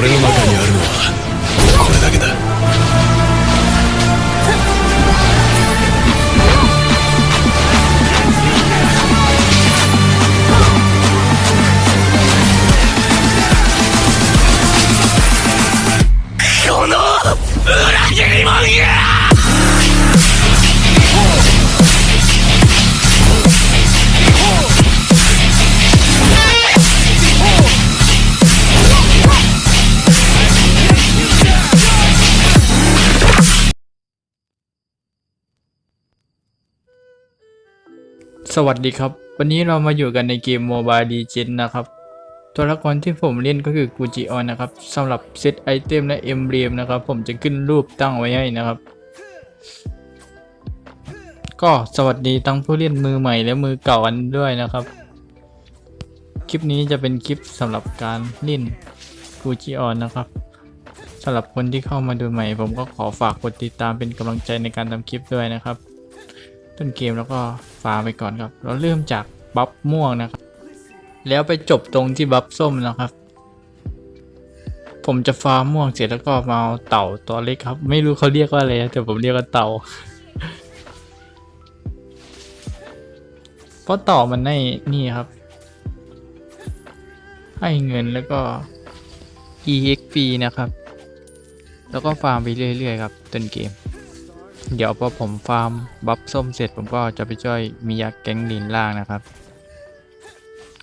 俺の中にあるのはこれだけだ。 สวัสดีครับ วันนี้เรามาอยู่กันในเกม Mobile Legends นะครับ ตัวละครที่ผมเล่นก็คือกูจิออนนะครับสำหรับเซตไอเทมและเอ็มเบรมนะครับ ผมจะขึ้นรูปตั้งไว้ให้นะครับ ก็สวัสดีทั้งผู้เล่นมือใหม่และมือเก่ากันด้วยนะครับ คลิปนี้จะเป็นคลิปสำหรับการเล่นกูจิออนนะครับสำหรับคนที่เข้ามาดูใหม่ ผมก็ขอฝากกดติดตามเป็นกำลังใจในการทำคลิปด้วยนะครับ ต้นเกมแล้วก็ฟาร์มไปก่อนครับ เราเริ่มจากบัฟม่วงนะครับ แล้วไปจบตรงที่บัฟส้มนะครับ ผมจะฟาร์มม่วงเสร็จแล้วก็มาเอาเต่าตัวเล็กครับ ไม่รู้เขาเรียกว่าอะไรแต่ผมเรียกว่าเต่า เพราะเต่ามันให้นี่ครับ ให้เงินแล้วก็ EXP นะครับ แล้วก็ฟาร์มไปเรื่อยๆครับต้นเกม เดี๋ยวพอผมฟาร์มบัฟส้มเสร็จผมก็จะไปช่วยมียักษ์แก๊งลินล่างนะครับ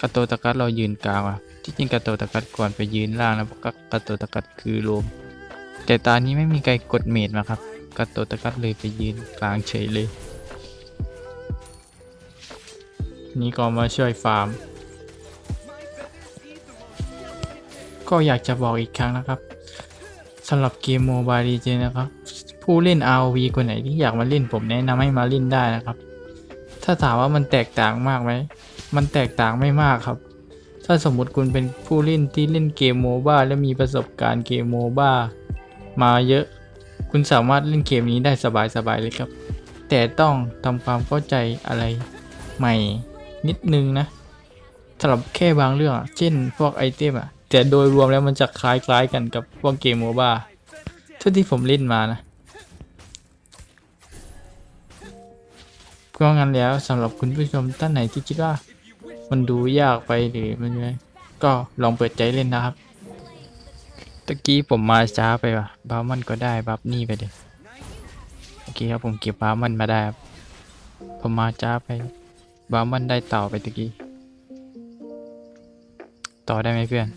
กระโตตะกัดเรายืนกลางอะที่จริงกระโตตะกัดก่อนไปยืนล่างนะเพราะกระโตตะกัดคือลมแต่ตอนนี้ไม่มีใครกดเมดมาครับกระโตตะกัดเลยไปยืนกลางเฉยเลย นี่ก็มาช่วยฟาร์ม ก็อยากจะบอกอีกครั้งนะครับสำหรับเกมโมบายดีเจนะครับ ผู้เล่น ROV คนไหนที่อยากมาเล่นผมแนะนำให้มาเล่นได้นะครับ ถ้าถามว่ามันแตกต่างมากไหม มันแตกต่างไม่มากครับ ถ้าสมมติคุณเป็นผู้เล่นที่เล่นเกมโมบ้าและมีประสบการณ์เกมโมบ้ามาเยอะ คุณสามารถเล่นเกมนี้ได้สบายๆเลยครับ แต่ต้องทำความเข้าใจอะไรใหม่นิดนึงนะสำหรับแค่บางเรื่อง เช่นพวกไอเทมอะแต่โดยรวมแล้วมันจะคล้ายๆกันกับพวกเกมโมบ้าเท่าที่ผมเล่นมานะ ก็งั้นแล้วสำหรับคุณผู้ชมท่านไหนที่คิดว่า มันดูยากไปหรือมันไงก็ลองเปิดใจเล่นนะครับตะกี้ผมมาช้าไปว่ะบามันก็ได้บัฟนี่ไปเด็โอเคครับผมเก็บบามันมาได้ครับผมมาช้าไปบามันได้เต่าไปตะกี้ต่อได้ไหมเพื่อน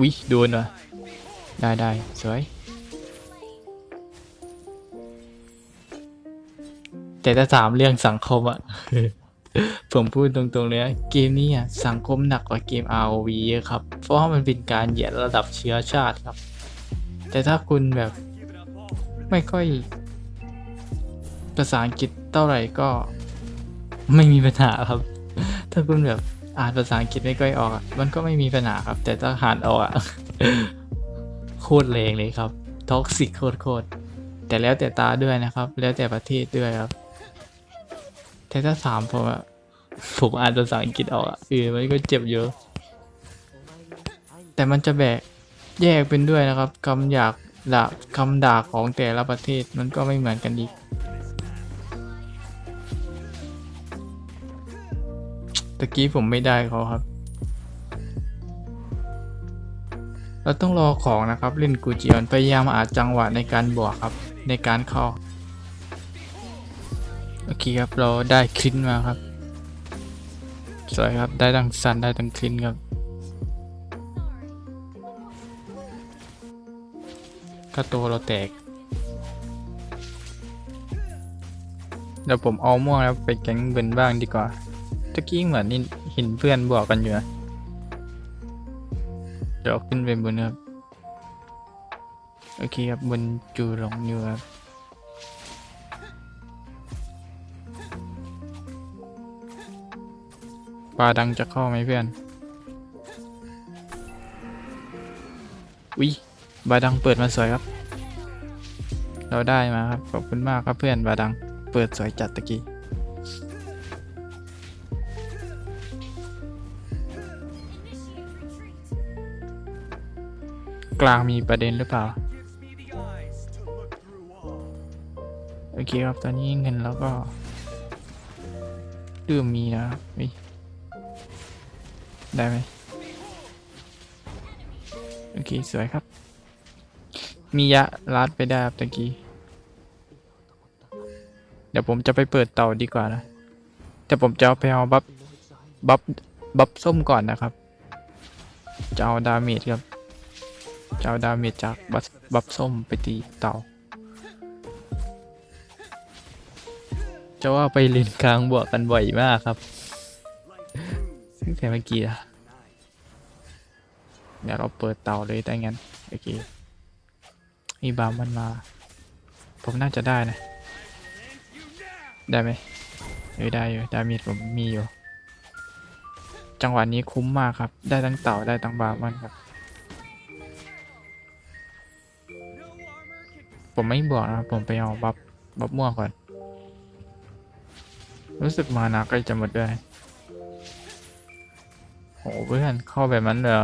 วิโดนว่ะได้ได้สวย แต่ถ้าถามเรื่องสังคมอะผมพูดตรงๆเลยนะเกมนี้อะสังคมหนักกว่าเกม ROV เยอะครับ เพราะว่ามันเป็นการเหยียดระดับเชื้อชาติครับ แต่ถ้าคุณแบบไม่ค่อยภาษาอังกฤษเท่าไหร่ก็ไม่มีปัญหาครับ ถ้าคุณแบบอ่านภาษาอังกฤษไม่ค่อยออกอะมันก็ไม่มีปัญหาครับ แต่ถ้าอ่านออกอะโคตรแรงเลยครับท็อกซิกโคตรโคตรๆแต่แล้วแต่ตาด้วยนะครับ แล้วแต่ประเทศด้วยครับ แต่ถ้าถามผมอะผมอ่านภาษาอังกฤษออกอะเออมันก็เจ็บเยอะ แต่มันจะแบกแยกเป็นด้วยนะครับคำหยาบด่าคำด่าของแต่ละประเทศมันก็ไม่เหมือนกันอีกตะกี้ผมไม่ได้เขาครับ เราต้องรอของนะครับ เล่นกูจิออนพยายามอาจจังหวะในการบวกครับในการเข้า โอเคครับเราได้คลินมาครับ สวยครับได้ทั้งซันได้ทั้งคลินครับกระโตเราแตกเดี๋ยวผมเอาม่วงแล้วไปแก๊งเบินบ้างดีกว่าตะกี้เหมือนนี่เห็นเพื่อนบอกกันอยู่นะเดี๋ยวขึ้นไปบนครับ โอเคครับบนจูหลงอยู่ครับ ปลาดังจะเข้าไหมเพื่อนวิบาดังเปิดมาสวยครับ เราได้มาครับ ขอบคุณมากครับเพื่อนบาดัง เปิดสวยจัดตะกี้ กลางมีประเด็นหรือเปล่า โอเคครับ ตอนนี้เงินเราก็เริ่มมีนะครับ ได้ไหมโอเค สวยครับ มียะลัดไปได้ครับตะกี้ เดี๋ยวผมจะไปเปิดเตาดีกว่านะ แต่ผมจะเอาไปเอาบัฟ บัฟ บัฟส้มก่อนนะครับ จะเอาดาเมจครับ จะเอาดาเมจจากบัฟบัฟส้มไปตีเต่าจะว่าไปเลนกลางบวกกันบ่อยมากครับ แต่เมื่อกี้อะเดี๋ยวเราเปิดเตาเลยได้งั้นโอเคมีบามันมา ผมน่าจะได้นะ ได้ไหมเออได้อยู่ดาเมจผมมีอยู่ จังหวะนี้คุ้มมากครับ ได้ทั้งเต่าได้ทั้งบามันครับ ผมไม่บอกนะผมไปเอาบัฟบัฟม่วงก่อน รู้สึกมานาใกล้จะหมดด้วย โอ้เพื่อนเข้าแบบนั้นเหรอ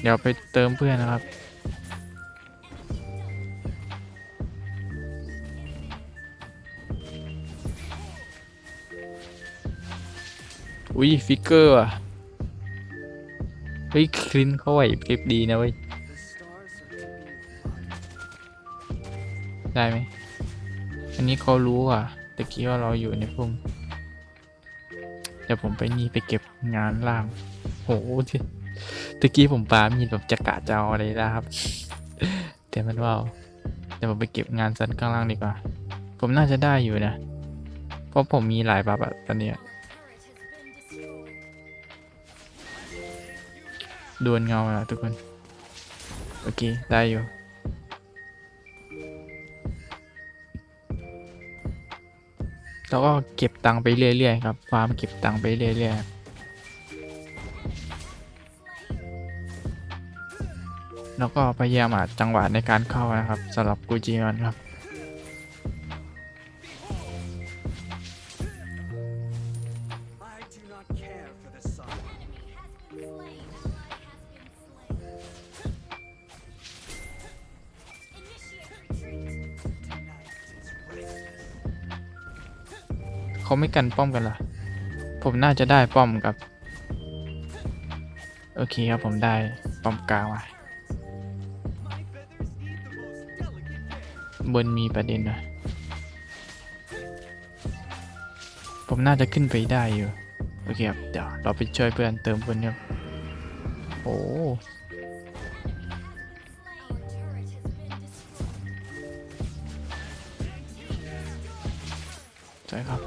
เดี๋ยวไปเติมเพื่อนนะครับ อุ้ยฟิกเกอร์อะ เฮ้ยคลินเขาไหวพริบดีนะเว้ย ได้ไหม อันนี้เขารู้อะตะกี้ว่าเราอยู่ในพุ่มเดี๋ยวผมไปนี่ไปเก็บ งานล่างโหที่ตะกี้ผมปามีแบบจะกะจะเอาอะไรนะครับแต่มันว่าเดี๋ยวผมไปเก็บงานซันข้างล่างดีกว่า ผมน่าจะได้อยู่นะ เพราะผมมีหลายบัฟอะตอนนี้ดวลเงาอะทุกคน โอเค ได้อยู่แล้วก็เก็บตังค์ไปเรื่อยๆครับฟาร์มเก็บตังค์ไปเรื่อยๆ แล้วก็พยายามหาจังหวะในการเข้านะครับสำหรับกูจีนครับ เขาไม่กันป้อมกันเหรอ ผมน่าจะได้ป้อมกับ โอเคครับผมได้ป้อมกลางมา บนมีประเด็นนะผมน่าจะขึ้นไปได้อยู่ โอเคครับ เดี๋ยวเราไปช่วยเพื่อนเติมบนครับ โอ้ใช่ครับ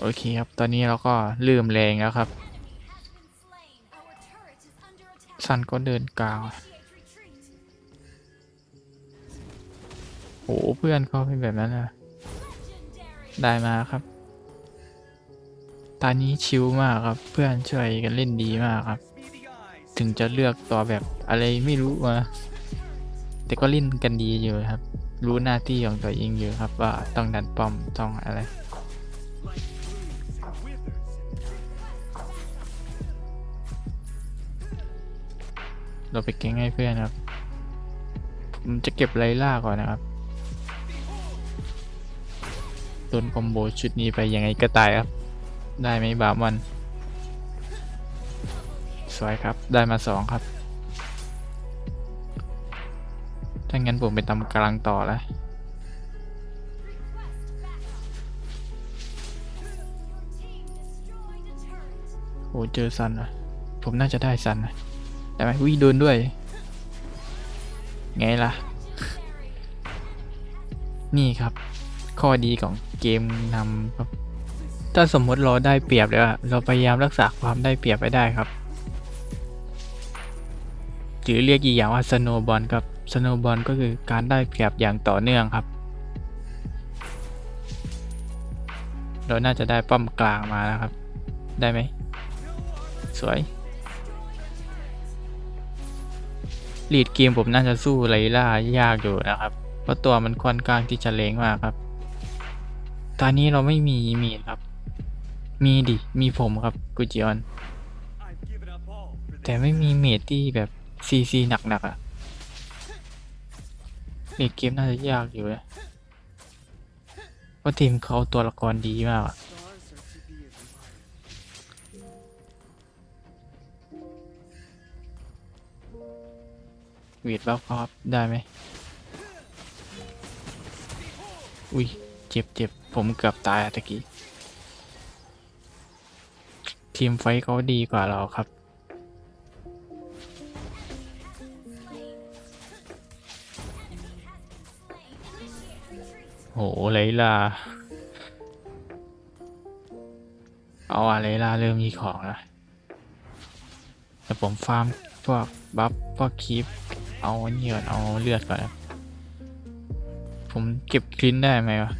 โอเคครับ ตอนนี้เราก็เริ่มแรงแล้วครับ ซันก็เดินกลางโอ้เพื่อนเขาเป็นแบบนั้นอะได้มาครับตอนนี้ชิลมากครับ เพื่อนช่วยกันเล่นดีมากครับ ถึงจะเลือกตัวแบบอะไรไม่รู้มา แต่ก็เล่นกันดีอยู่ครับ รู้หน้าที่ของตัวเองอยู่ครับว่าต้องดันป้อมต้องอะไร เราไปเก่งให้เพื่อนครับผมจะเก็บไลล่าก่อนนะครับโดนคอมโบชุดนี้ไปยังไงก็ตายครับ ได้ไหมบามัน สวยครับ ได้มาสองครับ ถ้างั้นผมไปตำกลางต่อแล้วโอ้เจอซันอะ ผมน่าจะได้ซันนะ ได้ไหมวิ่งโดนด้วย ไงล่ะ นี่ครับ ข้อดีของเกมนำครับ ถ้าสมมติเราได้เปรียบแล้วเราพยายามรักษาความได้เปรียบไปได้ครับหรือเรียกอีกอย่างว่าสโนบอลครับสโนบอลก็คือการได้เปรียบอย่างต่อเนื่องครับ เราน่าจะได้ป้อมกลางมาแล้วครับ ได้ไหม สวย ลีดเกมผมน่าจะสู้ไลล่ายากอยู่นะครับ เพราะตัวมันค่อนข้างที่จะเลงมากครับ ตอนนี้เราไม่มีมีดครับ มีดิ มีผมครับกูจิออน แต่ไม่มีเมทที่แบบซีซีหนักๆอะ่ะเด็กเกมน่าจะยากอยู่นะเพราะทีมเขาตัวละครดีมากอะ เวทบัฟครับได้ไหมอุ้ยเจ็บเจ็บผมเกือบตายตะกี้ ทีมไฟเขาดีกว่าเราครับ โหไลลาเอาอะไลลาเริ่มมีของแล้วแต่ผมฟาร์มพวกบัฟพวกคีป เอาเนีก่อนเอาเลือดก่อนผมเก็บคลินได้ไหมวะ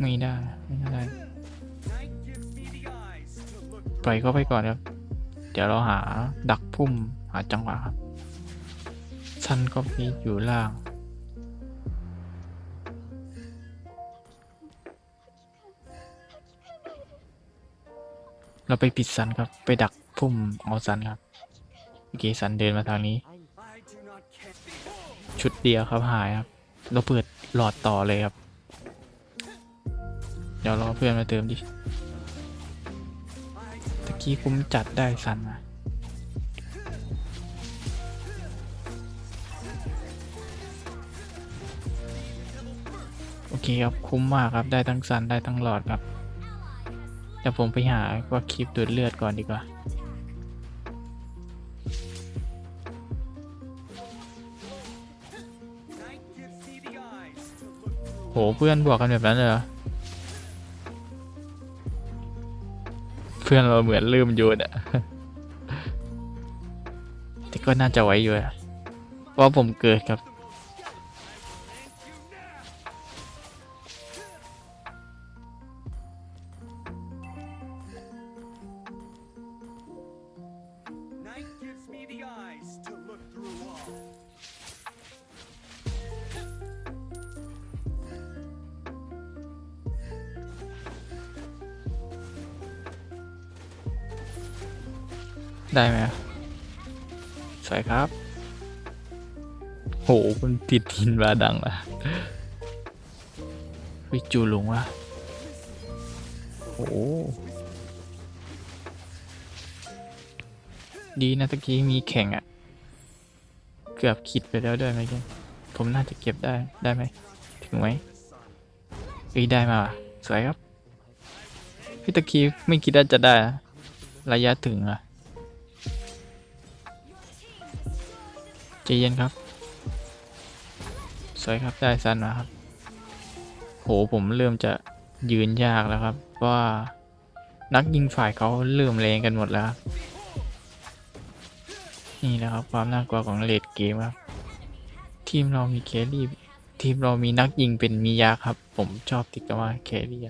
ไม่ได้ ไม่ได้ ปล่อยเขาไปก่อนครับ เดี๋ยวเราหาดักพุ่มหาจังหวะครับซันก็มีอยู่ล่างเราไปปิดซันครับ ไปดัก พุ่มเอาซันครับเมื่อกี้ซันเดินมาทางนี้ ชุดเดียวครับหายครับ เราเปิดหลอดต่อเลยครับ เดี๋ยวรอเพื่อนมาเติมดิตะกี้คุ้มจัดได้ซันมาโอเคครับคุ้มมากครับได้ทั้งซันได้ทั้งหลอดครับเดี๋ยวผมไปหาว่าคลิปดูดเลือดก่อนดีกว่า เพื่อนบวกกันแบบนั้นเลยเหรอ เพื่อนเราเหมือนลืมโยนอะแต่ก็น่าจะไว้อยู่อะเพราะผมเกิดครับ ได้ไหมสวยครับ โหมันติดทินบาดังละวิจูลงวะโห ดีนะตะกี้มีแข่งอะเกือบคิดไปแล้วด้วยไหมแกผมน่าจะเก็บได้ได้ไหมถึงไหมเอ้ยได้มาสวยครับ พี่ตะกี้ไม่คิดว่าจะได้ ระยะถึงอะ ใจเย็นครับ สวยครับได้ซันมาครับ โหผมเริ่มจะยืนยากแล้วครับ ว่านักยิงฝ่ายเขาเริ่มแรงกันหมดแล้ว นี่แหละครับความน่ากลัวของเลดเกมครับ ทีมเรามีแครี่ทีมเรามีนักยิงเป็นมิยาครับ ผมชอบติดกันว่าแครี่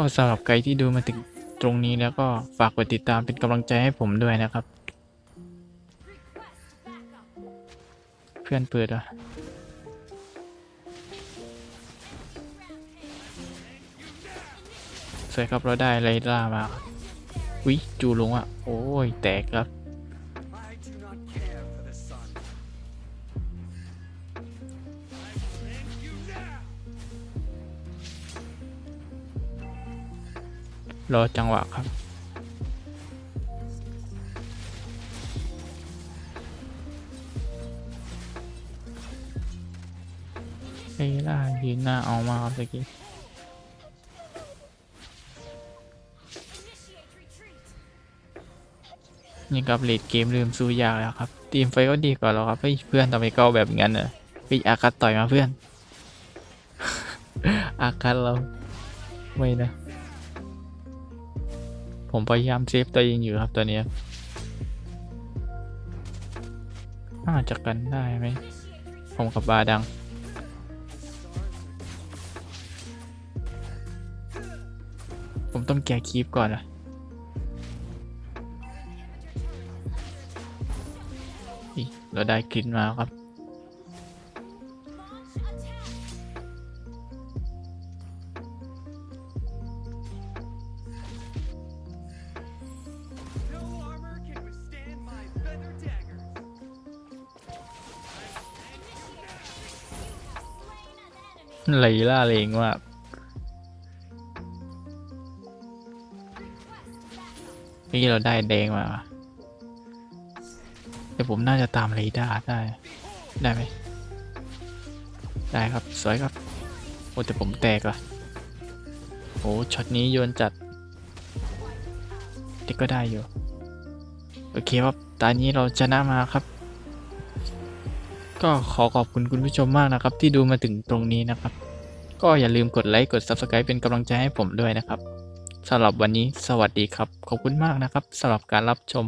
ก็สำหรับใครที่ดูมาถึงตรงนี้แล้วก็ฝากกดติดตามเป็นกำลังใจให้ผมด้วยนะครับ เพื่อนเปิดอะสวยครับเราได้ไรล่ามาครับวิจูลงอะ โอ้ย แตกครับ รอจังหวะครับเฮ้ยล่ายืนหน้าเอามาครับตะกี้นี่ครับเลดเกมลืมสู้ยากแล้วครับทีมไฟก็ดีกว่าเราครับเพื่อนทำไมก้าแบบงั้นอะเฮ้ยอากัดต่อยมาเพื่อน อากัดเราไม่นะ ผมพยายามเซฟตัวเองอยู่ครับตอนนี้น่าจะกันได้ไหม ผมกับบาดัง ผมต้องแก้คีปก่อนอะเราได้คลิปมาครับ ไหลล่าเลงว่ากเมื่เราได้แดงมาว่ะแต่ผมน่าจะตามเรดาร์ได้ ได้ไหม ได้ครับ สวยครับ โอ้แต่ผมแตกว่ะโอ้ช็อตนี้โยนจัดแต่ก็ได้อยู่ โอเคครับ ตอนนี้เราชนะมาครับ ก็ขอขอบคุณคุณผู้ชมมากนะครับ ที่ดูมาถึงตรงนี้นะครับ ก็อย่าลืมกดไลค์กด Subscribe เป็นกำลังใจให้ผมด้วยนะครับสำหรับวันนี้สวัสดีครับ ขอบคุณมากนะครับสำหรับการรับชม